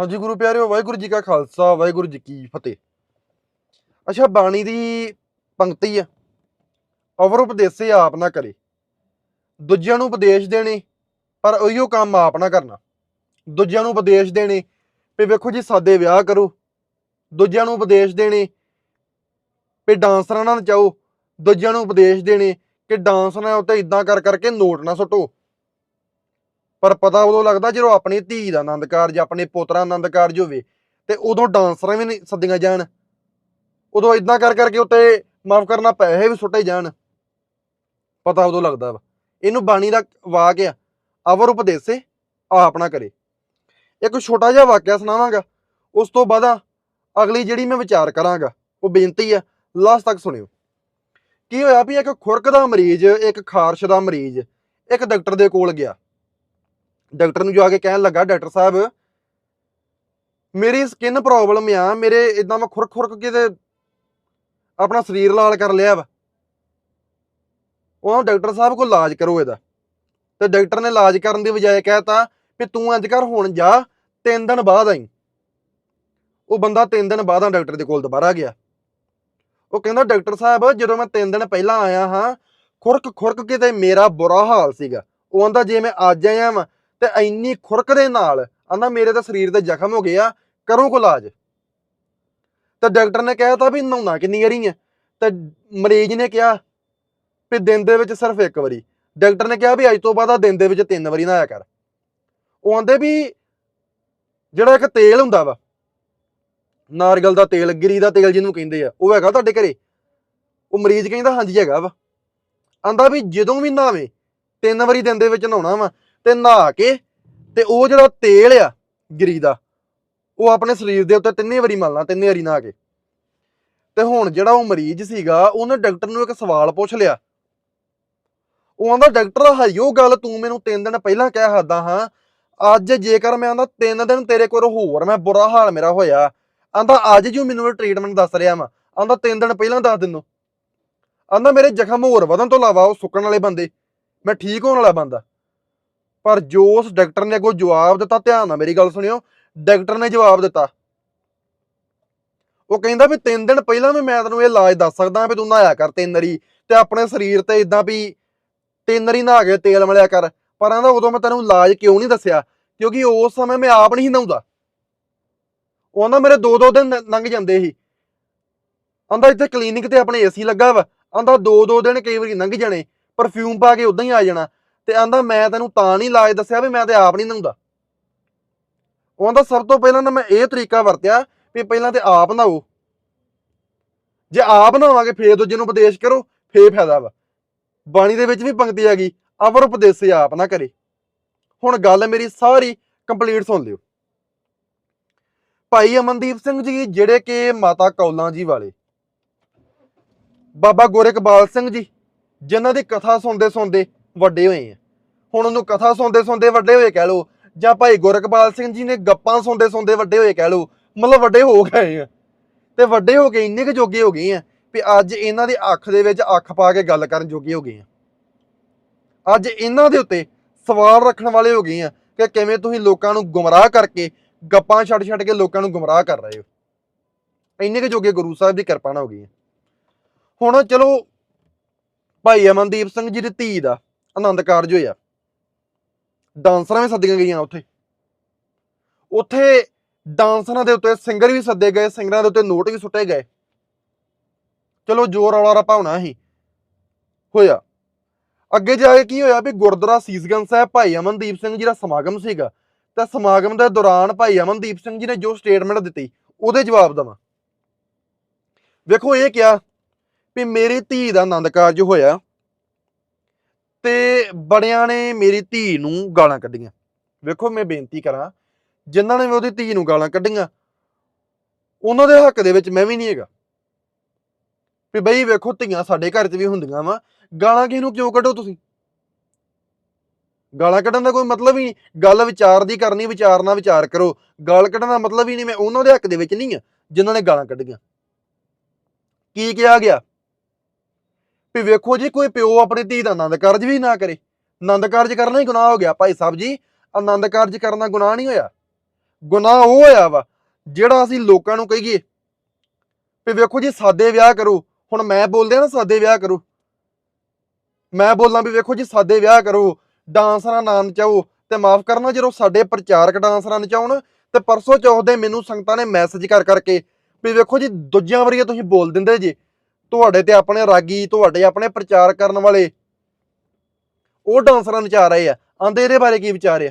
ਹਾਂਜੀ ਗੁਰੂ ਪਿਆਰਿਓ, ਵਾਹਿਗੁਰੂ ਜੀ ਕਾ ਖਾਲਸਾ, ਵਾਹਿਗੁਰੂ ਜੀ ਕੀ ਫਤਿਹ। ਅੱਛਾ, ਬਾਣੀ ਦੀ ਪੰਕਤੀ ਆ। ਅਵਰ ਉਪਦੇਸੇ ਆਪ ਨਾ ਕਰੇ। ਦੂਜਿਆਂ ਨੂੰ ਉਪਦੇਸ਼ ਦੇਣੇ, ਪਰ ਉਹੀਓ ਕੰਮ ਆਪ ਨਾ ਕਰਨਾ। ਦੂਜਿਆਂ ਨੂੰ ਉਪਦੇਸ਼ ਦੇਣੇ, ਵੀ ਵੇਖੋ ਜੀ ਸਾਦੇ ਵਿਆਹ ਕਰੋ। ਦੂਜਿਆਂ ਨੂੰ ਉਪਦੇਸ਼ ਦੇਣੇ, ਵੀ ਡਾਂਸਰਾਂ ਨਾਲ ਨਚਾਓ। ਦੂਜਿਆਂ ਨੂੰ ਉਪਦੇਸ਼ ਦੇਣੇ, ਕਿ ਡਾਂਸ ਨਾਲ ਉੱਤੇ ਇਦਾਂ ਕਰ ਕਰਕੇ ਨੋਟ ਨਾ ਸੁੱਟੋ। ਪਰ ਪਤਾ ਉਦੋਂ ਲੱਗਦਾ ਜਦੋਂ ਆਪਣੀ ਧੀ ਦਾ ਆਨੰਦ ਕਾਰਜ, ਆਪਣੇ ਪੋਤਰਾ ਆਨੰਦ ਕਾਰਜ ਹੋਵੇ ਤੇ ਉਦੋਂ ਡਾਂਸਰਾਂ ਵੀ ਨਹੀਂ ਸੱਦੀਆਂ ਜਾਣ। ਉਦੋਂ ਇਦਾਂ ਕਰ ਕਰਕੇ ਉੱਤੇ ਮਾਫ ਕਰਨਾ ਪੈਸੇ ਵੀ ਸੁੱਟੇ ਜਾਣ। ਪਤਾ ਉਦੋਂ ਲੱਗਦਾ ਵਾ। ਇਹਨੂੰ ਬਾਣੀ ਦਾ ਵਾਕ ਆ ਅਵਰ ਉਪਦੇਸੇ ਆਪਣਾ ਨਾ ਕਰੇ। ਇੱਕ ਛੋਟਾ ਜਿਹਾ ਵਾਕਿਆ ਸੁਣਾਵਾਂਗਾ। ਉਸ ਤੋਂ ਬਾਅਦ ਅਗਲੀ ਜਿਹੜੀ ਮੈਂ ਵਿਚਾਰ ਕਰਾਂਗਾ, ਉਹ ਬੇਨਤੀ ਆ ਲਾਸਟ ਤੱਕ ਸੁਣਿਓ। ਕੀ ਹੋਇਆ ਵੀ ਇੱਕ ਖੁਰਕ ਦਾ ਮਰੀਜ਼, ਇੱਕ ਖਾਰਸ਼ ਦਾ ਮਰੀਜ਼, ਇੱਕ ਡਾਕਟਰ ਦੇ ਕੋਲ ਗਿਆ। ਡਾਕਟਰ ਨੂੰ ਜਾ ਕੇ ਕਹਿਣ ਲੱਗਾ, ਡਾਕਟਰ ਸਾਹਿਬ, ਮੇਰੀ ਸਕਿਨ ਪ੍ਰੋਬਲਮ ਆ, ਮੇਰੇ ਇਦਾਂ ਮੈਂ ਖੁਰਕ ਖੁਰਕ ਕਿਤੇ ਆਪਣਾ ਸਰੀਰ ਲਾਲ ਕਰ ਲਿਆ ਵਾ। ਉਹ ਡਾਕਟਰ ਸਾਹਿਬ ਕੋਲ ਇਲਾਜ ਕਰੋ ਇਹਦਾ। ਤੇ ਡਾਕਟਰ ਨੇ ਇਲਾਜ ਕਰਨ ਦੀ ਬਜਾਏ ਕਹਿਤਾ ਵੀ ਤੂੰ ਅੱਜ ਘਰ ਹੁਣ ਜਾ, ਤਿੰਨ ਦਿਨ ਬਾਅਦ ਆਈ। ਉਹ ਬੰਦਾ ਤਿੰਨ ਦਿਨ ਬਾਅਦ ਆ ਡਾਕਟਰ ਦੇ ਕੋਲ ਦੁਬਾਰਾ ਗਿਆ। ਉਹ ਕਹਿੰਦਾ, ਡਾਕਟਰ ਸਾਹਿਬ, ਜਦੋਂ ਮੈਂ ਤਿੰਨ ਦਿਨ ਪਹਿਲਾਂ ਆਇਆ ਹਾਂ, ਖੁਰਕ ਖੁਰਕ ਕੇ ਤੇ ਮੇਰਾ ਬੁਰਾ ਹਾਲ ਸੀਗਾ। ਉਹ ਆਂਦਾ, ਜੇ ਮੈਂ ਅੱਜ ਆਇਆ ਵਾਂ ਤੇ ਇੰਨੀ ਖੁਰਕ ਦੇ ਨਾਲ ਆਂਦਾ ਮੇਰੇ ਤਾਂ ਸਰੀਰ ਤੇ ਜ਼ਖਮ ਹੋ ਗਏ ਆ ਕਰੋ ਕੋ ਇਲਾਜ? ਤੇ ਡਾਕਟਰ ਨੇ ਕਹਿਤਾ ਵੀ ਨਹਾਉਣਾ ਕਿੰਨੀ ਵਾਰੀ ਹੈ ਤੇ ਮਰੀਜ਼ ਨੇ ਕਿਹਾ ਵੀ ਦਿਨ ਦੇ ਵਿੱਚ ਸਿਰਫ ਇੱਕ ਵਾਰੀ। ਡਾਕਟਰ ਨੇ ਕਿਹਾ ਵੀ ਅੱਜ ਤੋਂ ਬਾਅਦ ਆ ਦਿਨ ਦੇ ਵਿੱਚ ਤਿੰਨ ਵਾਰੀ ਨਹਾਇਆ ਕਰ। ਉਹ ਆਂਦੇ ਵੀ ਜਿਹੜਾ ਇੱਕ ਤੇਲ ਹੁੰਦਾ ਵਾ ਨਾਰਗਲ ਦਾ ਤੇਲ, ਗਿਰੀ ਦਾ ਤੇਲ ਜਿਹਨੂੰ ਕਹਿੰਦੇ ਆ, ਉਹ ਹੈਗਾ ਤੁਹਾਡੇ ਘਰੇ? ਉਹ ਮਰੀਜ਼ ਕਹਿੰਦਾ ਹਾਂਜੀ ਹੈਗਾ ਵਾ। ਆਂਦਾ ਵੀ ਜਦੋਂ ਵੀ ਨਹਾਵੇ, ਤਿੰਨ ਵਾਰੀ ਦਿਨ ਦੇ ਵਿੱਚ ਨਹਾਉਣਾ ਵਾ ਤੇ ਨਹਾ ਕੇ ਤੇ ਉਹ ਜਿਹੜਾ ਤੇਲ ਆ ਗਿਰੀ ਦਾ, ਉਹ ਆਪਣੇ ਸਰੀਰ ਦੇ ਉੱਤੇ ਤਿੰਨੇ ਵਾਰੀ ਮਲਣਾ, ਤਿੰਨੇ ਵਾਰੀ ਨਹਾ ਕੇ। ਤੇ ਹੁਣ ਜਿਹੜਾ ਉਹ ਮਰੀਜ਼ ਸੀਗਾ, ਉਹਨੇ ਡਾਕਟਰ ਨੂੰ ਇੱਕ ਸਵਾਲ ਪੁੱਛ ਲਿਆ। ਉਹ ਆਂਦਾ, ਡਾਕਟਰ ਹਾਈਓ ਗੱਲ, ਤੂੰ ਮੈਨੂੰ ਤਿੰਨ ਦਿਨ ਪਹਿਲਾਂ ਕਹਿ ਹੱਦਾ ਹਾਂ। ਅੱਜ ਜੇਕਰ ਮੈਂ ਆਂਦਾ, ਤਿੰਨ ਦਿਨ ਤੇਰੇ ਕੋਲ ਹੋਰ, ਮੈਂ ਬੁਰਾ ਹਾਲ ਮੇਰਾ ਹੋਇਆ। ਆਂਦਾ, ਅੱਜ ਜੋ ਮੈਨੂੰ ਟ੍ਰੀਟਮੈਂਟ ਦੱਸ ਰਿਹਾ ਵਾ। ਆਂਦਾ, ਤਿੰਨ ਦਿਨ ਪਹਿਲਾਂ ਦੱਸ ਦਿੰਨੋ। ਆਂਦਾ, ਮੇਰੇ ਜ਼ਖਮ ਹੋਰ ਵਧਣ ਤੋਂ ਇਲਾਵਾ ਉਹ ਸੁੱਕਣ ਵਾਲੇ ਬੰਦੇ, ਮੈਂ ਠੀਕ ਹੋਣ ਵਾਲਾ ਬੰਦਾ। ਪਰ ਜੋ ਉਸ ਡਾਕਟਰ ਨੇ ਅੱਗੋਂ ਜਵਾਬ ਦਿੱਤਾ, ਧਿਆਨ ਨਾਲ ਮੇਰੀ ਗੱਲ ਸੁਣਿਓ, ਡਾਕਟਰ ਨੇ ਜਵਾਬ ਦਿੱਤਾ। ਉਹ ਕਹਿੰਦਾ ਵੀ ਤਿੰਨ ਦਿਨ ਪਹਿਲਾਂ ਵੀ ਮੈਂ ਤੈਨੂੰ ਇਹ ਇਲਾਜ ਦੱਸ ਸਕਦਾ ਵੀ ਤੂੰ ਨਹਾਇਆ ਕਰ ਤਿੰਨ ਤੇ ਆਪਣੇ ਸਰੀਰ ਤੇ ਇਦਾਂ ਵੀ ਤਿੰਨ ਨਹਾ ਕੇ ਤੇਲ ਮਲਿਆ ਕਰ। ਪਰ ਆਂਦਾ ਉਦੋਂ ਮੈਂ ਤੈਨੂੰ ਇਲਾਜ ਕਿਉਂ ਨਹੀਂ ਦੱਸਿਆ? ਕਿਉਂਕਿ ਉਸ ਸਮੇਂ ਮੈਂ ਆਪ ਨਹੀਂ ਨਹਾਉਂਦਾ। ਉਹ ਮੇਰੇ ਦੋ ਦੋ ਦਿਨ ਲੰਘ ਜਾਂਦੇ ਸੀ। ਆਂਦਾ ਇੱਥੇ ਕਲੀਨਿਕ ਤੇ ਆਪਣੇ ਏਸੀ ਲੱਗਾ ਵਾ। ਆਂਦਾ ਦੋ ਦੋ ਦਿਨ ਕਈ ਵਾਰੀ ਲੰਘ ਜਾਣੇ, ਪਰਫਿਊਮ ਪਾ ਕੇ ਉਦਾਂ ਹੀ ਆ ਜਾਣਾ। ਤੇ ਆਂਦਾ ਮੈਂ ਤੈਨੂੰ ਤਾਂ ਨਹੀਂ ਲਾਜ ਦੱਸਿਆ ਵੀ ਮੈਂ ਤੇ ਆਪ ਨਹੀਂ ਨਹਾਉਂਦਾ। ਉਹ ਆਂਦਾ ਸਭ ਤੋਂ ਪਹਿਲਾਂ ਨਾ ਮੈਂ ਇਹ ਤਰੀਕਾ ਵਰਤਿਆ ਵੀ ਪਹਿਲਾਂ ਤੇ ਆਪ ਨਹਾਓ। ਜੇ ਆਪ ਨਹਾਵਾਂਗੇ ਫੇਰ ਦੂਜੇ ਨੂੰ ਉਪਦੇਸ਼ ਕਰੋ, ਫੇਰ ਫਾਇਦਾ ਵਾ। ਬਾਣੀ ਦੇ ਵਿੱਚ ਵੀ ਪੰਕਤੀ ਆ ਗਈ ਅਵਰ ਉਪਦੇਸੇ ਆਪ ਨਾ ਕਰੇ। ਹੁਣ ਗੱਲ ਮੇਰੀ ਸਾਰੀ ਕੰਪਲੀਟ ਸੁਣ ਲਿਓ। ਭਾਈ ਅਮਨਦੀਪ ਸਿੰਘ ਜੀ, ਜਿਹੜੇ ਕਿ ਮਾਤਾ ਕੌਲਾਂ ਜੀ ਵਾਲੇ। ਬਾਬਾ ਗੋਰਖਬਾਲ ਸਿੰਘ ਜੀ, ਜਿਨ੍ਹਾਂ ਦੀ ਕਥਾ ਸੁਣਦੇ ਸੁਣਦੇ ਵੱਡੇ ਹੋਏ ਆ। ਹੁਣ ਉਹਨੂੰ ਕਥਾ ਸੁਣਦੇ ਸੁਣਦੇ ਵੱਡੇ ਹੋਏ ਕਹਿ ਲਓ, ਜਾਂ ਭਾਈ ਗੋਰਖਬਾਲ ਸਿੰਘ ਜੀ ਨੇ ਗੱਪਾਂ ਸੁਣਦੇ ਸੁਣਦੇ ਵੱਡੇ ਹੋਏ ਕਹਿ ਲਓ, ਮਤਲਬ ਵੱਡੇ ਹੋ ਗਏ ਆ। ਤੇ ਵੱਡੇ ਹੋ ਕੇ ਇੰਨੇ ਕੁ ਜੋਗੇ ਹੋ ਗਏ ਆ ਵੀ ਅੱਜ ਇਹਨਾਂ ਦੀ ਅੱਖ ਦੇ ਵਿੱਚ ਅੱਖ ਪਾ ਕੇ ਗੱਲ ਕਰਨ ਜੋਗੇ ਹੋ ਗਏ ਆ। ਅੱਜ ਇਹਨਾਂ ਦੇ ਉੱਤੇ ਸਵਾਲ ਰੱਖਣ ਵਾਲੇ ਹੋ ਗਏ ਆ ਕਿ ਕਿਵੇਂ ਤੁਸੀਂ ਲੋਕਾਂ ਨੂੰ ਗੁੰਮਰਾਹ ਕਰਕੇ ਗੱਪਾਂ ਛੱਡ ਛੱਡ ਕੇ ਲੋਕਾਂ ਨੂੰ ਗੁੰਮਰਾਹ ਕਰ ਰਹੇ ਹੋ। ਇੰਨੇ ਕੁ ਜੋਗੇ ਗੁਰੂ ਸਾਹਿਬ ਦੀ ਕਿਰਪਾ ਨਾਲ ਹੋ ਗਈ ਹੈ ਹੁਣ ਚਲੋ ਭਾਈ ਅਮਨਦੀਪ ਸਿੰਘ ਜੀ ਦੀ ਧੀ ਦਾ ਆਨੰਦ ਕਾਰਜ ਹੋਇਆ। ਡਾਂਸਰਾਂ ਵੀ ਸੱਦੀਆਂ ਗਈਆਂ ਉੱਥੇ। ਉੱਥੇ ਡਾਂਸਰਾਂ ਦੇ ਉੱਤੇ ਸਿੰਗਰ ਵੀ ਸੱਦੇ ਗਏ, ਸਿੰਗਰਾਂ ਦੇ ਉੱਤੇ ਨੋਟ ਵੀ ਸੁੱਟੇ ਗਏ। ਚਲੋ ਜੋਰ ਰੌਲਾ ਰੱਪਾ ਹੋਣਾ ਸੀ। ਹੋਇਆ। ਅੱਗੇ ਜਾ ਕੇ ਕੀ ਹੋਇਆ ਵੀ ਗੁਰਦੁਆਰਾ ਸੀਸਗੰਜ ਸਾਹਿਬ ਭਾਈ ਅਮਨਦੀਪ ਸਿੰਘ ਜੀ ਦਾ ਸਮਾਗਮ ਸੀਗਾ। ਤਾਂ ਸਮਾਗਮ ਦੇ ਦੌਰਾਨ ਭਾਈ ਅਮਨਦੀਪ ਸਿੰਘ ਜੀ ਨੇ ਜੋ ਸਟੇਟਮੈਂਟ ਦਿੱਤੀ, ਉਹਦੇ ਜਵਾਬ ਦਵਾਂ। ਵੇਖੋ ਇਹ ਕਿਹਾ ਵੀ ਮੇਰੀ ਧੀ ਦਾ ਆਨੰਦ ਕਾਰਜ ਹੋਇਆ। ਤੇ ਬੜਿਆਂ ਨੇ ਮੇਰੀ ਧੀ ਨੂੰ ਗਾਲਾਂ ਕੱਢੀਆਂ। ਵੇਖੋ ਮੈਂ ਬੇਨਤੀ ਕਰਾਂ, ਜਿਨ੍ਹਾਂ ਨੇ ਵੀ ਉਹਦੀ ਧੀ ਨੂੰ ਗਾਲਾਂ ਕੱਢੀਆਂ, ਉਹਨਾਂ ਦੇ ਹੱਕ ਦੇ ਵਿੱਚ ਮੈਂ ਵੀ ਨਹੀਂ ਹੈਗਾ। ਵੀ ਬਈ ਵੇਖੋ ਧੀਆਂ ਸਾਡੇ ਘਰ 'ਚ ਵੀ ਹੁੰਦੀਆਂ ਵਾ, ਗਾਲਾਂ ਕਿਸ ਨੂੰ ਕਿਉਂ ਕੱਢੋ ਤੁਸੀਂ? ਗਾਲਾਂ ਕੱਢਣ ਦਾ ਕੋਈ ਮਤਲਬ ਹੀ ਨਹੀਂ, ਗੱਲ ਵਿਚਾਰ ਦੀ ਕਰਨੀ, ਵਿਚਾਰ ਨਾਲ ਵਿਚਾਰ ਕਰੋ। ਗਾਲ ਕੱਢਣ ਦਾ ਮਤਲਬ ਹੀ ਨਹੀਂ, ਮੈਂ ਉਹਨਾਂ ਦੇ ਹੱਕ ਦੇ ਵਿੱਚ ਨਹੀਂ ਆ ਜਿਨ੍ਹਾਂ ਨੇ ਗਾਲਾਂ ਕੱਢੀਆਂ। ਕੀ ਕਿਹਾ ਗਿਆ? ਵੀ ਵੇਖੋ ਜੀ, ਕੋਈ ਪਿਓ ਆਪਣੀ ਧੀ ਦਾ ਆਨੰਦ ਕਾਰਜ ਵੀ ਨਾ ਕਰੇ। ਆਨੰਦ ਕਾਰਜ ਕਰਨਾ ਹੀ ਗੁਨਾਹ ਹੋ ਗਿਆ ਭਾਈ ਸਾਹਿਬ ਜੀ। ਆਨੰਦ ਕਾਰਜ ਕਰਨਾ ਗੁਨਾਹ ਨਹੀਂ ਹੋਇਆ। ਗੁਨਾਹ ਉਹ ਹੋਇਆ ਵਾ, ਜਿਹੜਾ ਅਸੀਂ ਲੋਕਾਂ ਨੂੰ ਕਹੀਏ ਵੀ ਵੇਖੋ ਜੀ, ਸਾਦੇ ਵਿਆਹ ਕਰੋ। ਹੁਣ ਮੈਂ ਬੋਲਦੇ ਆ ਨਾ, ਸਾਦੇ ਵਿਆਹ ਕਰੋ। ਮੈਂ ਬੋਲਾਂ ਵੀ ਵੇਖੋ ਜੀ, ਸਾਦੇ ਵਿਆਹ ਕਰੋ। ਡਾਂਸਰਾਂ ਨਾਂ ਨਚਾਓ ਤੇ ਮਾਫ ਕਰਨਾ, ਜਦੋਂ ਸਾਡੇ ਪ੍ਰਚਾਰਕ ਡਾਂਸਰਾਂ ਨਚਾਉਣ ਤੇ ਪਰਸੋਂ ਚੌਥ ਦੇ ਮੈਨੂੰ ਸੰਗਤਾਂ ਨੇ ਮੈਸੇਜ ਕਰ ਕਰਕੇ ਵੀ ਵੇਖੋ ਜੀ, ਦੂਜਿਆਂ ਵਾਰੀਆਂ ਤੁਸੀਂ ਬੋਲ ਦਿੰਦੇ ਜੀ। ਤੁਹਾਡੇ ਤੇ ਆਪਣੇ ਰਾਗੀ, ਤੁਹਾਡੇ ਆਪਣੇ ਪ੍ਰਚਾਰ ਕਰਨ ਵਾਲੇ। ਉਹ ਡਾਂਸਰਾਂ ਨਚਾ ਰਹੇ ਆ। ਆਂਦੇ ਇਹਦੇ ਬਾਰੇ ਕੀ ਵਿਚਾਰ ਆ?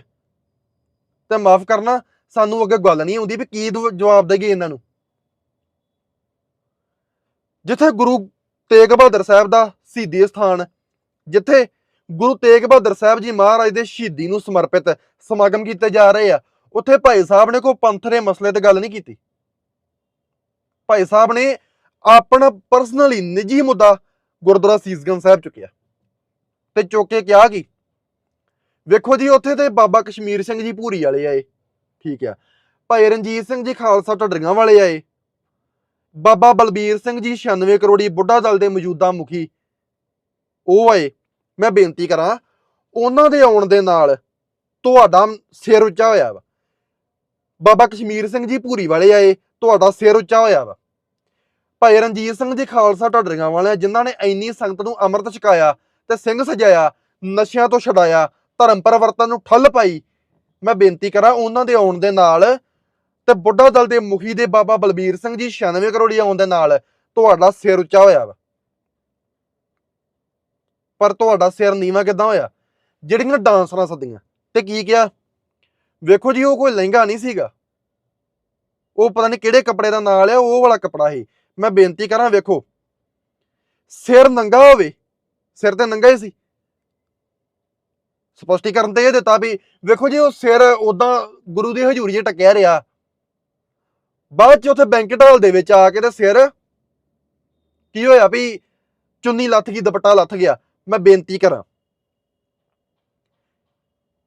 ਤੇ ਮਾਫ ਕਰਨਾ, ਸਾਨੂੰ ਅੱਗੇ ਗੱਲ ਨਹੀਂ ਆਉਂਦੀ ਵੀ ਕੀ ਜਵਾਬ ਦੇਈਏ ਇਹਨਾਂ ਨੂੰ। ਜਿੱਥੇ ਗੁਰੂ ਤੇਗ ਬਹਾਦਰ ਸਾਹਿਬ ਦਾ ਸ਼ਹੀਦੀ ਸਥਾਨ, ਜਿੱਥੇ ਗੁਰੂ ਤੇਗ ਬਹਾਦਰ ਸਾਹਿਬ ਜੀ ਮਹਾਰਾਜ ਦੇ ਸ਼ਹੀਦੀ ਨੂੰ ਸਮਰਪਿਤ ਸਮਾਗਮ ਕੀਤੇ ਜਾ ਰਹੇ ਆ, ਉੱਥੇ ਭਾਈ ਸਾਹਿਬ ਨੇ ਕੋਈ ਪੰਥ ਦੇ ਮਸਲੇ ਤੇ ਗੱਲ ਨਹੀਂ ਕੀਤੀ। ਭਾਈ ਸਾਹਿਬ ਨੇ ਆਪਣਾ ਪਰਸਨਲੀ ਨਿੱਜੀ ਮੁੱਦਾ ਗੁਰਦੁਆਰਾ ਸੀਸਗੰਜ ਸਾਹਿਬ ਚੁੱਕਿਆ। ਤੇ ਚੁੱਕ ਕੇ ਕਿਹਾ ਕਿ? ਵੇਖੋ ਜੀ, ਉੱਥੇ ਤੇ ਬਾਬਾ ਕਸ਼ਮੀਰ ਸਿੰਘ ਜੀ ਭੂਰੀ ਵਾਲੇ ਆਏ। ਠੀਕ ਆ। ਭਾਈ ਰਣਜੀਤ ਸਿੰਘ ਜੀ ਖਾਲਸਾ ਢੱਡਰੀਆਂ ਵਾਲੇ ਆਏ। ਬਾਬਾ ਬਲਬੀਰ ਸਿੰਘ ਜੀ 96 ਕਰੋੜੀ ਬੁੱਢਾ ਦਲ ਦੇ ਮੌਜੂਦਾ ਮੁਖੀ ਉਹ ਆਏ। ਮੈਂ ਬੇਨਤੀ ਕਰਾਂ, ਉਹਨਾਂ ਦੇ ਆਉਣ ਦੇ ਨਾਲ ਤੁਹਾਡਾ ਸਿਰ ਉੱਚਾ ਹੋਇਆ ਵਾ। ਬਾਬਾ ਕਸ਼ਮੀਰ ਸਿੰਘ ਜੀ ਭੂਰੀ ਵਾਲੇ ਆਏ, ਤੁਹਾਡਾ ਸਿਰ ਉੱਚਾ ਹੋਇਆ ਵਾ। ਭਾਈ ਰਣਜੀਤ ਸਿੰਘ ਜੀ ਖਾਲਸਾ ਢੱਡਰੀਆਂ ਵਾਲਿਆਂ, ਜਿਨ੍ਹਾਂ ਨੇ ਇੰਨੀ ਸੰਗਤ ਨੂੰ ਅੰਮ੍ਰਿਤ ਛਕਾਇਆ ਤੇ ਸਿੰਘ ਸਜਾਇਆ, ਨਸ਼ਿਆਂ ਤੋਂ ਛਡਾਇਆ, ਧਰਮ ਪਰਿਵਰਤਨ ਨੂੰ ਠੱਲ ਪਾਈ। ਮੈਂ ਬੇਨਤੀ ਕਰਾਂ ਉਹਨਾਂ ਦੇ ਆਉਣ ਦੇ ਨਾਲ ਤੇ ਬੁੱਢਾ ਦਲ ਦੇ ਮੁਖੀ ਦੇ ਬਾਬਾ ਬਲਬੀਰ ਸਿੰਘ ਜੀ 96 ਕਰੋੜੀ ਆਉਣ ਦੇ ਨਾਲ ਤੁਹਾਡਾ ਸਿਰ ਉੱਚਾ ਹੋਇਆ ਵਾ। ਪਰ ਤੁਹਾਡਾ ਸਿਰ ਨੀਵਾ ਕਿਦਾਂ ਹੋਇਆ? ਜਿਹੜੀਆਂ ਡਾਂਸਰਾਂ ਸੱਦੀਆਂ। ਤੇ ਕੀ ਕਿਹਾ? ਵੇਖੋ ਜੀ, ਉਹ ਕੋਈ ਲਹਿੰਗਾ ਨਹੀਂ ਸੀਗਾ। ਉਹ ਪਤਾ ਨਹੀਂ ਕਿਹੜੇ ਕੱਪੜੇ ਦਾ ਨਾਲ ਆ, ਉਹ ਵਾਲਾ ਕੱਪੜਾ ਸੀ। ਮੈਂ ਬੇਨਤੀ ਕਰਾਂ, ਵੇਖੋ। ਸਿਰ ਨੰਗਾ ਹੋਵੇ, ਸਿਰ ਤੇ ਨੰਗਾ ਹੀ ਸੀ। ਸਪਸ਼ਟੀਕਰਨ ਤੇ ਇਹ ਦਿੱਤਾ ਵੀ, ਵੇਖੋ ਜੀ, ਉਹ ਸਿਰ ਉਦਾਂ ਗੁਰੂ ਦੀ ਹਜ਼ੂਰੀ 'ਚ ਟਕਿਆ ਰਿਹਾ। ਬਾਅਦ ਚ ਉੱਥੇ ਬੈਂਕਟ ਹਾਲ ਦੇ ਵਿੱਚ ਆ ਕੇ ਤੇ ਸਿਰ ਕੀ ਹੋਇਆ ਵੀ, ਚੁੰਨੀ ਲੱਥ ਗਈ, ਦੁਪੱਟਾ ਲੱਥ ਗਿਆ। ਮੈਂ ਬੇਨਤੀ ਕਰਾਂ।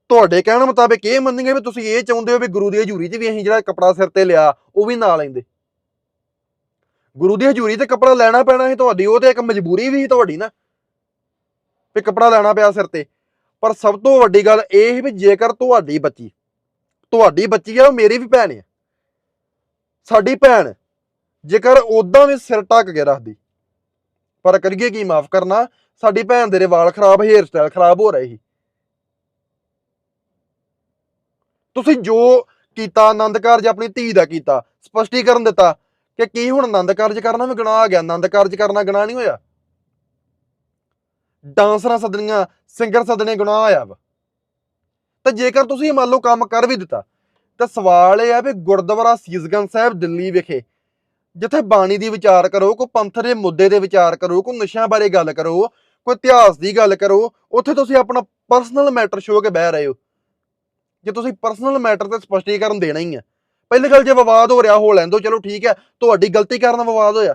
ਤੁਹਾਡੇ ਕਹਿਣ ਮੁਤਾਬਿਕ ਇਹ ਮੰਨੀਏ ਵੀ ਤੁਸੀਂ ਇਹ ਚਾਹੁੰਦੇ ਹੋ ਵੀ ਗੁਰੂ ਦੀ ਹਜ਼ੂਰੀ 'ਚ ਵੀ ਅਸੀਂ ਜਿਹੜਾ ਕਪੜਾ ਸਿਰ ਤੇ ਲਿਆ, ਉਹ ਵੀ ਨਾ ਲੈਂਦੇ। ਗੁਰੂ ਦੀ ਹਜ਼ੂਰੀ ਤੇ ਕੱਪੜਾ ਲੈਣਾ ਪੈਣਾ ਸੀ ਤੁਹਾਡੀ, ਉਹ ਤੇ ਇੱਕ ਮਜਬੂਰੀ ਵੀ ਸੀ ਤੁਹਾਡੀ ਨਾ, ਵੀ ਕੱਪੜਾ ਲੈਣਾ ਪਿਆ ਸਿਰ ਤੇ। ਪਰ ਸਭ ਤੋਂ ਵੱਡੀ ਗੱਲ ਇਹ ਸੀ ਵੀ ਜੇਕਰ ਤੁਹਾਡੀ ਬੱਚੀ ਤੁਹਾਡੀ ਬੱਚੀ ਆ, ਉਹ ਮੇਰੀ ਵੀ ਭੈਣ ਆ। ਸਾਡੀ ਭੈਣ, ਜੇਕਰ ਉਦਾਂ ਵੀ ਸਿਰ ਢੱਕ ਕੇ ਰੱਖਦੀ, ਪਰ ਕਰੀਏ ਕੀ ਮਾਫ ਕਰਨਾ, ਸਾਡੀ ਭੈਣ ਦੇ ਵਾਲ ਖਰਾਬ ਹੇਅਰ ਸਟਾਈਲ ਖਰਾਬ ਹੋ ਰਹੇ ਸੀ। ਤੁਸੀਂ ਜੋ ਕੀਤਾ, ਆਨੰਦ ਕਾਰਜ ਆਪਣੀ ਧੀ ਦਾ ਕੀਤਾ, ਸਪਸ਼ਟੀਕਰਨ ਦਿੱਤਾ ਕਿ ਕੀ ਹੁਣ ਆਨੰਦ ਕਾਰਜ ਕਰਨਾ ਵੀ ਗੁਨਾਹ ਆ ਗਿਆ, ਆਨੰਦ ਕਾਰਜ ਕਰਨਾ ਗੁਨਾਹ ਨਹੀਂ ਹੋਇਆ। ਡਾਂਸਰਾਂ ਸੱਦਣੀਆਂ, ਸਿੰਗਰ ਸੱਦਣੇ ਗੁਨਾਹ ਹੋਇਆ ਵਾ। ਤੇ ਜੇਕਰ ਤੁਸੀਂ ਮੰਨ ਲਓ ਕੰਮ ਕਰ ਵੀ ਦਿੱਤਾ, ਤਾਂ ਸਵਾਲ ਇਹ ਆ ਵੀ ਗੁਰਦੁਆਰਾ ਸੀਸਗੰਜ ਸਾਹਿਬ ਦਿੱਲੀ ਵਿਖੇ, ਜਿੱਥੇ ਬਾਣੀ ਦੀ ਵਿਚਾਰ ਕਰੋ, ਕੋਈ ਪੰਥ ਦੇ ਮੁੱਦੇ ਦੇ ਵਿਚਾਰ ਕਰੋ, ਕੋਈ ਨਸ਼ਿਆਂ ਬਾਰੇ ਗੱਲ ਕਰੋ, ਕੋਈ ਇਤਿਹਾਸ ਦੀ ਗੱਲ ਕਰੋ, ਉੱਥੇ ਤੁਸੀਂ ਆਪਣਾ ਪਰਸਨਲ ਮੈਟਰ ਸ਼ੋ ਕੇ ਬਹਿ ਰਹੇ ਹੋ। ਜੇ ਤੁਸੀਂ ਪਰਸਨਲ ਮੈਟਰ ਤੇ ਸਪਸ਼ਟੀਕਰਨ ਦੇਣਾ ਹੀ ਹੈ ਪਹਿਲੀ ਗੱਲ ਜੇ ਵਿਵਾਦ ਹੋ ਰਿਹਾ, ਹੋ ਲੈਂਦੋ, ਚਲੋ ਠੀਕ ਹੈ, ਤੁਹਾਡੀ ਗਲਤੀ ਕਾਰਨ ਵਿਵਾਦ ਹੋਇਆ।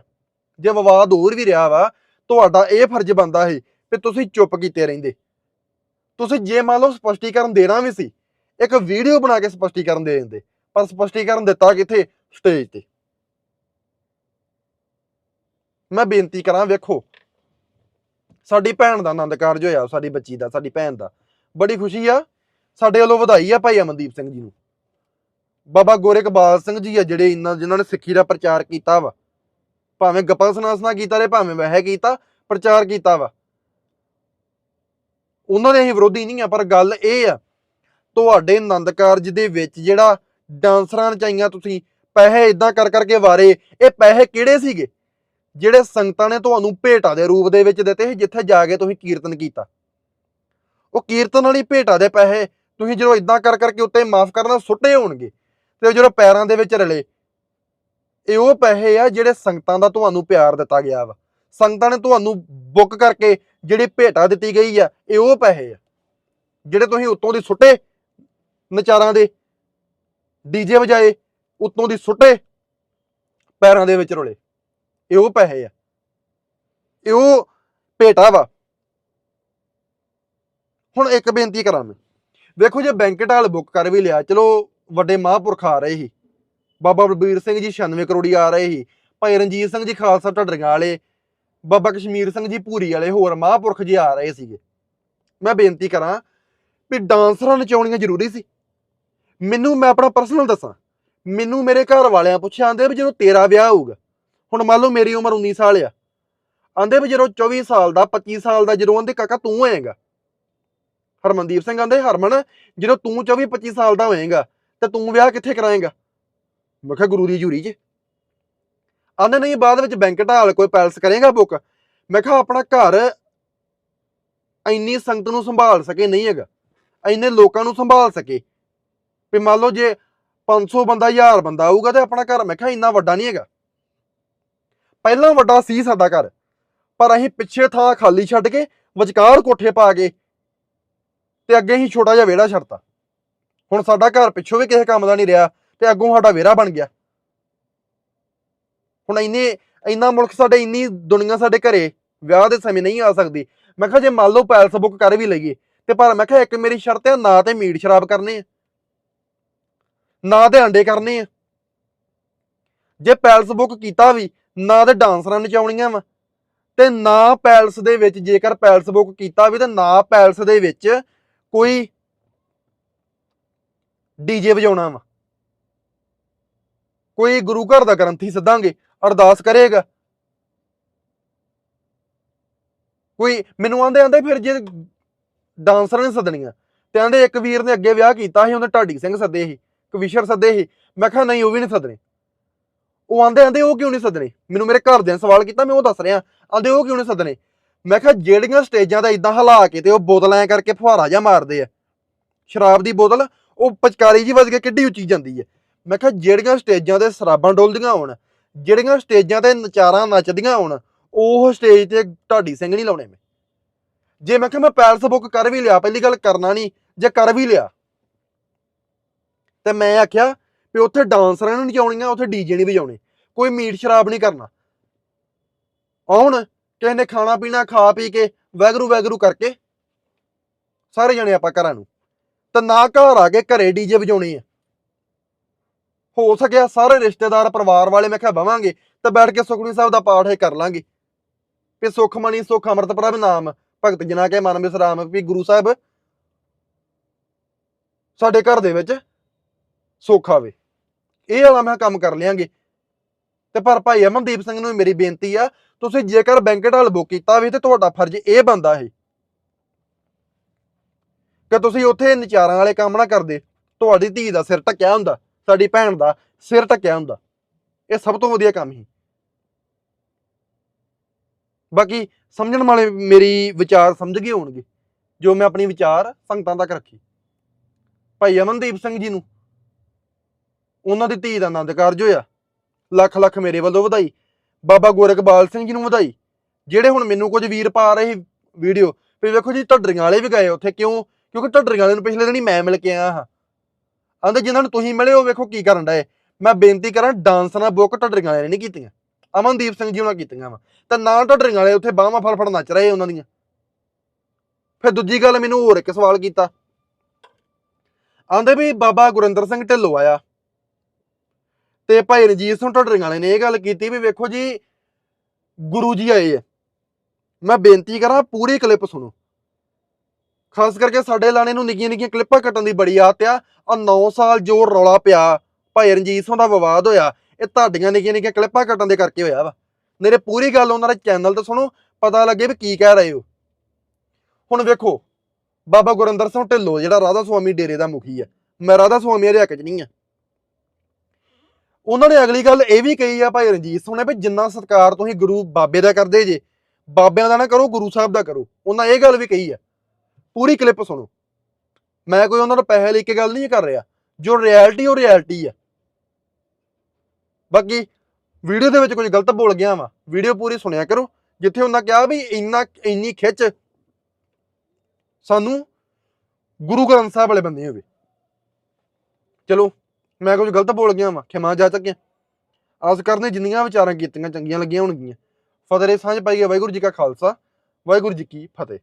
ਜੇ ਵਿਵਾਦ ਹੋਰ ਵੀ ਰਿਹਾ ਵਾ, ਤੁਹਾਡਾ ਇਹ ਫਰਜ਼ ਬਣਦਾ ਸੀ ਵੀ ਤੁਸੀਂ ਚੁੱਪ ਕੀਤੇ ਰਹਿੰਦੇ। ਤੁਸੀਂ ਜੇ ਮੰਨ ਲਓ ਸਪਸ਼ਟੀਕਰਨ ਦੇਣਾ ਵੀ ਸੀ, ਇੱਕ ਵੀਡੀਓ ਬਣਾ ਕੇ ਸਪਸ਼ਟੀਕਰਨ ਦੇ ਦਿੰਦੇ, ਪਰ ਸਪਸ਼ਟੀਕਰਨ ਦਿੱਤਾ ਕਿੱਥੇ? ਸਟੇਜ ਤੇ। ਮੈਂ ਬੇਨਤੀ ਕਰਾਂ, ਵੇਖੋ। ਸਾਡੀ ਭੈਣ ਦਾ ਆਨੰਦ ਕਾਰਜ ਹੋਇਆ, ਸਾਡੀ ਬੱਚੀ ਦਾ, ਸਾਡੀ ਭੈਣ ਦਾ। ਬੜੀ ਖੁਸ਼ੀ ਆ, ਸਾਡੇ ਵੱਲੋਂ ਵਧਾਈ ਆ ਭਾਈ ਅਮਨਦੀਪ ਸਿੰਘ ਜੀ ਨੂੰ। ਬਾਬਾ ਗੋਰੇ ਗੋਰੇਕਬਾਲ ਸਿੰਘ ਜੀ ਆ ਜਿਹੜੇ ਇਹਨਾਂ, ਜਿਨ੍ਹਾਂ ਨੇ ਸਿੱਖੀ ਦਾ ਪ੍ਰਚਾਰ ਕੀਤਾ ਵਾ। ਭਾਵੇਂ ਗੱਪਾਂ ਸੁਨਾਸਨਾ ਕੀਤਾ ਰੇ ਭਾਵੇਂ ਵਹਿ ਕੀਤਾ, ਪ੍ਰਚਾਰ ਕੀਤਾ ਵਾ। ਉਹਨਾਂ ਦੇ ਅਸੀਂ ਵਿਰੋਧੀ ਨਹੀਂ ਆ, ਪਰ ਗੱਲ ਇਹ ਆ, ਤੁਹਾਡੇ ਆਨੰਦ ਕਾਰਜ ਦੇ ਵਿੱਚ ਜਿਹੜਾ ਡਾਂਸਰਾਂ ਨਚਾਈਆਂ ਤੁਸੀਂ, ਪੈਸੇ ਇਦਾਂ ਕਰ ਕਰਕੇ ਵਾਰੇ, ਇਹ ਪੈਸੇ ਕਿਹੜੇ ਸੀਗੇ? ਜਿਹੜੇ ਸੰਗਤਾਂ ਨੇ ਤੁਹਾਨੂੰ ਭੇਟਾ ਦੇ ਰੂਪ ਦੇ ਵਿੱਚ ਦਿੱਤੇ ਸੀ, ਜਿੱਥੇ ਜਾ ਕੇ ਤੁਸੀਂ ਕੀਰਤਨ ਕੀਤਾ। ਉਹ ਕੀਰਤਨ ਵਾਲੀ ਭੇਟਾ ਦੇ ਪੈਸੇ, ਤੁਸੀਂ ਜਦੋਂ ਇਦਾਂ ਕਰ ਕਰਕੇ ਉੱਤੇ ਮਾਫ ਕਰਨਾ, ਸੁੱਟੇ ਹੋਣਗੇ। ਤੇ ਜਦੋਂ ਪੈਰਾਂ ਦੇ ਵਿੱਚ ਰਲੇ, ਇਹ ਉਹ ਪੈਸੇ ਆ ਜਿਹੜੇ ਸੰਗਤਾਂ ਦਾ ਤੁਹਾਨੂੰ ਪਿਆਰ ਦਿੱਤਾ ਗਿਆ ਵਾ। ਸੰਗਤਾਂ ਨੇ ਤੁਹਾਨੂੰ ਬੁੱਕ ਕਰਕੇ ਜਿਹੜੀ ਭੇਟਾ ਦਿੱਤੀ ਗਈ ਆ, ਇਹ ਉਹ ਪੈਸੇ ਆ, ਜਿਹੜੇ ਤੁਸੀਂ ਉੱਤੋਂ ਦੀ ਸੁੱਟੇ ਨਚਾਰਾਂ ਦੇ ਡੀਜੇ ਵਜਾਏ, ਉੱਤੋਂ ਦੀ ਸੁੱਟੇ ਪੈਰਾਂ ਦੇ ਵਿੱਚ ਰੋਲੇ। ਇਹ ਉਹ ਪੈਸੇ ਆ। ਇਹ ਉਹ ਭੇਟਾ ਵਾ। ਹੁਣ ਇੱਕ ਬੇਨਤੀ ਕਰਾਂ ਮੈਂ। ਵੇਖੋ ਜੇ ਬੈਂਕਟ ਹਾਲ ਬੁੱਕ ਕਰ ਵੀ ਲਿਆ, ਚਲੋ ਵੱਡੇ ਮਹਾਂਪੁਰਖ ਆ ਰਹੇ ਸੀ। ਬਾਬਾ ਬਲਬੀਰ ਸਿੰਘ ਜੀ 96 ਕਰੋੜੀ ਆ ਰਹੇ ਸੀ। ਭਾਈ ਰਣਜੀਤ ਸਿੰਘ ਜੀ ਖਾਲਸਾ ਢੱਡਰੀਆਂ ਵਾਲੇ, ਬਾਬਾ ਕਸ਼ਮੀਰ ਸਿੰਘ ਜੀ ਭੂਰੀ ਵਾਲੇ, ਹੋਰ ਮਹਾਂਪੁਰਖ ਜੀ ਆ ਰਹੇ ਸੀਗੇ। ਮੈਂ ਬੇਨਤੀ ਕਰਾਂ ਵੀ ਡਾਂਸਰਾਂ ਨਚਾਉਣੀਆਂ ਜ਼ਰੂਰੀ ਸੀ। ਮੈਨੂੰ, ਮੈਂ ਆਪਣਾ ਪਰਸਨਲ ਦੱਸਾਂ। ਮੈਨੂੰ ਮੇਰੇ ਘਰ ਵਾਲਿਆਂ ਪੁੱਛਿਆ, ਆਂਦੇ ਵੀ ਜਦੋਂ ਤੇਰਾ ਵਿਆਹ ਹੋਊਗਾ, ਹੁਣ ਮੰਨ ਲਓ ਮੇਰੀ ਉਮਰ 19 ਸਾਲ ਆ। ਆਂਦੇ ਵੀ ਜਦੋਂ 24 ਸਾਲ ਦਾ 25 ਸਾਲ ਦਾ, ਜਦੋਂ ਆਂਦੇ ਕਾਕਾ ਤੂੰ ਹੋਏਗਾ। ਹਰਮਨਦੀਪ ਸਿੰਘ ਆਂਦੇ, ਹਰਮਨ, ਜਦੋਂ ਤੂੰ 24 25 ਸਾਲ ਦਾ ਹੋਏਗਾ ਤੇ ਤੂੰ ਵਿਆਹ ਕਿੱਥੇ ਕਰਾਏਗਾ? ਮੈਂ ਕਿਹਾ ਗੁਰੂ ਦੀ ਜੂਰੀ 'ਚ। ਆਂਦੇ, ਨਹੀਂ, ਬਾਅਦ ਵਿੱਚ ਬੈਂਕ ਢਾਲ ਕੋਈ ਪੈਲਸ ਕਰੇਗਾ ਬੁੱਕ? ਮੈਂ ਕਿਹਾ, ਆਪਣਾ ਘਰ ਇੰਨੀ ਸੰਗਤ ਨੂੰ ਸੰਭਾਲ ਸਕੇ, ਨਹੀਂ ਹੈਗਾ। ਇੰਨੇ ਲੋਕਾਂ ਨੂੰ ਸੰਭਾਲ ਸਕੇ। ਵੀ ਮੰਨ ਲਓ ਜੇ 500 ਬੰਦਾ 1000 ਬੰਦਾ ਆਊਗਾ ਤੇ ਆਪਣਾ ਘਰ, ਮੈਂ ਕਿਹਾ, ਇੰਨਾ ਵੱਡਾ ਨਹੀਂ ਹੈਗਾ। ਪਹਿਲਾਂ ਵੱਡਾ ਸੀ ਸਾਡਾ ਘਰ, ਪਰ ਅਸੀਂ ਪਿੱਛੇ ਥਾਂ ਖਾਲੀ ਛੱਡ ਕੇ ਵਿਚਕਾਰ ਕੋਠੇ ਪਾ ਕੇ ਤੇ ਅੱਗੇ ਹੀ ਛੋਟਾ ਜਿਹਾ ਵਿਹੜਾ ਛੱਡਤਾ। ਹੁਣ ਸਾਡਾ ਘਰ ਪਿੱਛੋਂ ਵੀ ਕਿਸੇ ਕੰਮ ਦਾ ਨਹੀਂ ਰਿਹਾ ਤੇ ਅੱਗੋਂ ਸਾਡਾ ਵਿਹੜਾ ਬਣ ਗਿਆ। ਹੁਣ ਇੰਨੇ, ਇੰਨਾ ਮੁਲਕ ਸਾਡੇ ਇੰਨੀ ਦੁਨੀਆ ਸਾਡੇ ਘਰੇ ਵਿਆਹ ਦੇ ਸਮੇਂ ਨਹੀਂ ਆ ਸਕਦੀ। ਮੈਂ ਕਿਹਾ ਜੇ ਮੰਨ ਲਓ ਪੈਲਸ ਬੁੱਕ ਕਰ ਵੀ ਲਈਏ, ਤੇ ਪਰ ਮੈਂ ਕਿਹਾ ਇੱਕ ਮੇਰੀ ਸ਼ਰਤ ਹੈ ਨਾ ਤੇ ਮੀਟ ਸ਼ਰਾਬ ਕਰਨੇ ਆ। ਨਾ ਤੇ ਅੰਡੇ ਕਰਨੇ ਆ। ਜੇ ਪੈਲਸ ਬੁੱਕ ਕੀਤਾ ਵੀ, ਨਾ ਤੇ ਡਾਂਸਰਾਂ ਨਚਾਉਣੀਆਂ ਵਾ। ਤੇ ਨਾ ਪੈਲਸ ਦੇ ਵਿੱਚ ਜੇਕਰ ਪੈਲਸ ਬੁੱਕ ਕੀਤਾ ਵੀ, ਤੇ ਨਾ ਪੈਲਸ ਦੇ ਵਿੱਚ ਕੋਈ ਡੀਜੇ ਵਜਾਉਣਾ ਵਾ। ਕੋਈ ਗੁਰੂ ਘਰ ਦਾ ਗ੍ਰੰਥੀ ਸੱਦਾਂਗੇ, ਅਰਦਾਸ ਕਰੇਗਾ। ਕੋਈ ਮੈਨੂੰ ਆਂਦੇ ਆਂਦੇ ਫਿਰ ਜੇ ਡਾਂਸਰਾਂ ਨੇ ਸੱਦਣੀਆਂ, ਤੇ ਆਂਦੇ ਇੱਕ ਵੀਰ ਨੇ ਅੱਗੇ ਵਿਆਹ ਕੀਤਾ ਸੀ, ਉਹਨੇ ਢਾਡੀ ਸਿੰਘ ਸੱਦੇ ਸੀ, ਕਵਿਸ਼ਰ ਸੱਦੇ ਸੀ, ਮੈਂ ਕਿਹਾ ਨਹੀਂ, ਉਹ ਵੀ ਨਹੀਂ ਸੱਦਣੇ। ਉਹ ਆਂਦੇ ਆਂਦੇ ਉਹ ਕਿਉਂ ਨਹੀਂ ਸੱਦਣੇ? ਮੈਨੂੰ ਮੇਰੇ ਘਰਦਿਆਂ ਨੇ ਸਵਾਲ ਕੀਤਾ, ਮੈਂ ਉਹ ਦੱਸ ਰਿਹਾ ਆਂਦੇ ਉਹ ਕਿਉਂ ਨਹੀਂ ਸੱਦਣੇ? ਮੈਂ ਕਿਹਾ ਜਿਹੜੀਆਂ ਸਟੇਜਾਂ ਦਾ ਇਦਾਂ ਹਿਲਾ ਕੇ ਤੇ ਉਹ ਬੋਤਲਾਂ ਕਰਕੇ ਫੁਹਾਰਾ ਜਾਂ ਮਾਰਦੇ ਆ, ਸ਼ਰਾਬ ਦੀ ਬੋਤਲ ਉਹ ਪਚਕਾਰੀ ਜੀ ਵੱਜ ਕੇ ਕਿੱਡੀ ਉੱਚੀ ਜਾਂਦੀ ਹੈ। ਮੈਂ ਕਿਹਾ ਜਿਹੜੀਆਂ ਸਟੇਜਾਂ ਤੇ ਸ਼ਰਾਬਾਂ ਡੋਲਦੀਆਂ ਹੋਣ, ਜਿਹੜੀਆਂ ਸਟੇਜਾਂ ਤੇ ਨਚਾਰਾਂ ਨੱਚਦੀਆਂ ਹੋਣ, ਉਹ ਸਟੇਜ ਤੇ ਢਾਡੀ ਸਿੰਘ ਨਹੀਂ ਲਾਉਣੇ ਮੈਂ। ਜੇ ਮੈਂ ਕਿਹਾ ਮੈਂ ਪੈਲਸ ਬੁੱਕ ਕਰ ਵੀ ਲਿਆ, ਪਹਿਲੀ ਗੱਲ ਕਰਨਾ ਨਹੀਂ, ਜੇ ਕਰ ਵੀ ਲਿਆ। ਤੇ ਮੈਂ ਆਖਿਆ ਵੀ ਉੱਥੇ ਡਾਂਸਰਾਂ ਨਹੀਂ ਆਉਣੀਆਂ, ਉੱਥੇ ਡੀਜੇ ਨਹੀਂ ਵਜਾਉਣੇ। ਕੋਈ ਮੀਟ ਸ਼ਰਾਬ ਨਹੀਂ ਕਰਨਾ। ਆਉਣ, ਕਿਸੇ ਨੇ ਖਾਣਾ ਪੀਣਾ ਖਾ ਪੀ ਕੇ ਵੈਗਰੂ ਵੈਗਰੂ ਕਰਕੇ, ਸਾਰੇ ਜਣੇ ਆਪਾਂ ਘਰਾਂ ਨੂੰ। ਤੇ ਨਾ ਘਰ ਆ ਕੇ ਘਰੇ ਡੀਜੇ ਵਜਾਉਣੇ ਆ। ਹੋ ਸਕਿਆ ਸਾਰੇ ਰਿਸ਼ਤੇਦਾਰ ਪਰਿਵਾਰ ਵਾਲੇ ਮੈਂ ਕਿਹਾ ਬਵਾਂਗੇ ਤੇ ਬੈਠ ਕੇ ਸੁਖਮਨੀ ਸਾਹਿਬ ਦਾ ਪਾਠ ਹੀ ਕਰ ਲਾਂਗੇ। ਵੀ ਸੁਖਮਣੀ ਸੁਖ ਅੰਮ੍ਰਿਤ ਪ੍ਰਭ ਨਾਮ ਭਗਤ ਜਨਾ ਕੇ ਮਨ ਵਿਸਰਾਮ ਵੀ ਗੁਰੂ ਸਾਹਿਬ ਸਾਡੇ ਘਰ ਦੇ ਵਿੱਚ ਸੁੱਖ ਆਵੇ। ਇਹ ਵਾਲਾ ਮੈਂ ਕੰਮ ਕਰ ਲਿਆਂਗੇ। ਤੇ ਪਰ ਭਾਈ ਅਮਨਦੀਪ ਸਿੰਘ ਨੂੰ ਮੇਰੀ ਬੇਨਤੀ ਆ, ਤੁਸੀਂ ਜੇਕਰ ਬੈਂਕਟ ਹਾਲ ਬੁੱਕ ਕੀਤਾ ਵੀ ਤੇ ਤੁਹਾਡਾ ਫਰਜ਼ ਇਹ ਬੰਦਾ ਹੈ ਕਿ ਤੁਸੀਂ ਉੱਥੇ ਨਚਾਰਾਂ ਵਾਲੇ ਕੰਮ ਨਾ ਕਰਦੇ। ਤੁਹਾਡੀ ਧੀ ਦਾ ਸਿਰ ਟੱਕਿਆ ਹੁੰਦਾ, ਸਾਡੀ ਭੈਣ ਦਾ ਸਿਰ ਟੱਕਿਆ ਹੁੰਦਾ। ਇਹ ਸਭ ਤੋਂ ਵਧੀਆ ਕੰਮ ਹੀ। ਬਾਕੀ ਸਮਝਣ ਵਾਲੇ ਮੇਰੀ ਵਿਚਾਰ ਸਮਝ ਗਏ ਹੋਣਗੇ, ਜੋ ਮੈਂ ਆਪਣੀ ਵਿਚਾਰ ਸੰਗਤਾਂ ਤੱਕ ਰੱਖੀ। ਭਾਈ ਅਮਨਦੀਪ ਸਿੰਘ ਜੀ ਨੂੰ, ਉਹਨਾਂ ਦੀ ਧੀ ਦਾ ਆਨੰਦ ਕਾਰਜ ਹੋਇਆ। ਲੱਖ ਲੱਖ ਮੇਰੇ ਵੱਲੋਂ ਵਧਾਈ। ਬਾਬਾ ਗੋਰਖਬਾਲ ਸਿੰਘ ਜੀ ਨੂੰ ਵਧਾਈ। ਜਿਹੜੇ ਹੁਣ ਮੈਨੂੰ ਕੁਝ ਵੀਰ ਪਾ ਰਹੇ ਵੀਡੀਓ ਵੀ ਵੇਖੋ ਜੀ, ਢੱਡਰੀਆਂ ਵਾਲੇ ਵੀ ਗਏ ਉੱਥੇ, ਕਿਉਂ ਕਿਉਂਕਿ ਢੱਡਰੀਆਂ ਵਾਲੇ ਨੂੰ ਪਿਛਲੇ ਦਿਨ ਹੀ ਮੈਂ ਮਿਲ ਕੇ ਆਇਆ ਹਾਂ। ਆਂਦੇ ਜਿਨ੍ਹਾਂ ਨੂੰ ਤੁਸੀਂ ਮਿਲੇ ਹੋ, ਵੇਖੋ ਕੀ ਕਰਨ ਡਏ। ਮੈਂ ਬੇਨਤੀ ਕਰਾਂ ਡਾਂਸ ਨਾਲ ਬੁੱਕ ਢੱਡਰੀਆਂ ਵਾਲੇ ਨੇ ਨਹੀਂ ਕੀਤੀਆਂ। ਅਮਨਦੀਪ ਸਿੰਘ ਜੀ ਉਹਨਾਂ ਕੀਤੀਆਂ ਵਾ। ਤਾਂ ਨਾ ਢੱਡਰੀਆਂ ਵਾਲੇ ਉੱਥੇ ਬਾਹਾਂ ਫੜ ਫੜ ਨੱਚ ਰਹੇ ਉਹਨਾਂ ਦੀਆਂ। ਫਿਰ ਦੂਜੀ ਗੱਲ ਮੈਨੂੰ ਹੋਰ ਇੱਕ ਸਵਾਲ ਕੀਤਾ। ਆਂਦੇ ਵੀ ਬਾਬਾ ਗੁਰਿੰਦਰ ਸਿੰਘ ਢਿੱਲੋਂ ਆਇਆ। ਤੇ ਭਾਈ ਰਣਜੀਤ ਸਿੰਘ ਢੱਡਰੀਆਂ ਵਾਲੇ ਨੇ ਇਹ ਗੱਲ ਕੀਤੀ ਵੀ ਵੇਖੋ ਜੀ, ਗੁਰੂ ਜੀ ਆਏ ਆ। ਮੈਂ ਬੇਨਤੀ ਕਰਾਂ ਪੂਰੀ ਕਲਿੱਪ ਸੁਣੋ। ਖਾਸ ਕਰਕੇ ਸਾਡੇ ਲਾਣੇ ਨੂੰ ਨਿੱਕੀਆਂ ਨਿੱਕੀਆਂ ਕਲਿੱਪਾਂ ਕੱਟਣ ਦੀ ਬੜੀ ਆਦਤ ਆ। ਆ 9 ਸਾਲ ਜੋ ਰੌਲਾ ਪਿਆ, ਭਾਈ ਰਣਜੀਤ ਸਿੰਘ ਦਾ ਵਿਵਾਦ ਹੋਇਆ, ਇਹ ਤੁਹਾਡੀਆਂ ਨਿੱਕੀਆਂ ਨਿੱਕੀਆਂ ਕਲਿੱਪਾਂ ਕੱਟਣ ਦੇ ਕਰਕੇ ਹੋਇਆ ਵਾ। ਮੇਰੇ ਪੂਰੀ ਗੱਲ ਉਹਨਾਂ ਦੇ ਚੈਨਲ ਤੇ ਸੁਣੋ, ਪਤਾ ਲੱਗੇ ਵੀ ਕੀ ਕਹਿ ਰਹੇ ਹੋ। ਹੁਣ ਵੇਖੋ, ਬਾਬਾ ਗੁਰਿੰਦਰ ਸਿੰਘ ਢਿੱਲੋਂ, ਜਿਹੜਾ ਰਾਧਾ ਸੁਆਮੀ ਡੇਰੇ ਦਾ ਮੁਖੀ ਆ, ਮੈਂ ਰਾਧਾ ਸੁਆਮੀ ਦੇ ਹੱਕ 'ਚ ਨਹੀਂ ਆ। ਉਹਨਾਂ ਨੇ ਅਗਲੀ ਗੱਲ ਇਹ ਵੀ ਕਹੀ ਆ ਭਾਈ ਰਣਜੀਤ ਸਿੰਘ ਨੇ ਵੀ ਜਿੰਨਾ ਸਤਿਕਾਰ ਤੁਸੀਂ ਗੁਰੂ ਬਾਬੇ ਦਾ ਕਰਦੇ ਜੇ, ਬਾਬਿਆਂ ਦਾ ਨਾ ਕਰੋ, ਗੁਰੂ ਸਾਹਿਬ ਦਾ ਕਰੋ। ਉਹਨਾਂ ਇਹ ਗੱਲ ਵੀ ਕਹੀ ਆ ਪੂਰੀ ਕਲਿੱਪ ਸੁਣੋ। ਮੈਂ ਕੋਈ ਉਹਨਾਂ ਨੂੰ ਪੈਸੇ ਲੈ ਕੇ ਗੱਲ ਨਹੀਂ ਕਰ ਰਿਹਾ। ਜੋ ਰਿਐਲਿਟੀ ਉਹ ਰਿਐਲਿਟੀ ਆ। ਬਾਕੀ ਵੀਡੀਓ ਦੇ ਵਿੱਚ ਕੁਝ ਗਲਤ ਬੋਲ ਗਿਆ ਵਾ। ਵੀਡੀਓ ਪੂਰੀ ਸੁਣਿਆ ਕਰੋ। ਜਿੱਥੇ ਉਹਨਾਂ ਕਿਹਾ ਵੀ ਇੰਨਾ, ਇੰਨੀ ਖਿੱਚ ਸਾਨੂੰ ਗੁਰੂ ਗ੍ਰੰਥ ਸਾਹਿਬ ਵਾਲੇ ਬੰਦੇ ਹੋਵੇ। ਚਲੋ, ਮੈਂ ਕੁਝ ਗਲਤ ਬੋਲ ਗਿਆ ਵਾਂ। ਖਿਮਾ ਜਾ ਚੱਕਿਆ। ਆਸ ਕਰਦੇ ਜਿੰਨੀਆਂ ਵਿਚਾਰਾਂ ਕੀਤੀਆਂ ਚੰਗੀਆਂ ਲੱਗੀਆਂ ਹੋਣਗੀਆਂ। ਫਤਿਹ ਸਾਂਝ ਪਾਈਏ ਵਾਹਿਗੁਰੂ ਜੀ ਕਾ ਖਾਲਸਾ। ਵਾਹਿਗੁਰੂ ਜੀ ਕੀ ਫਤਿਹ।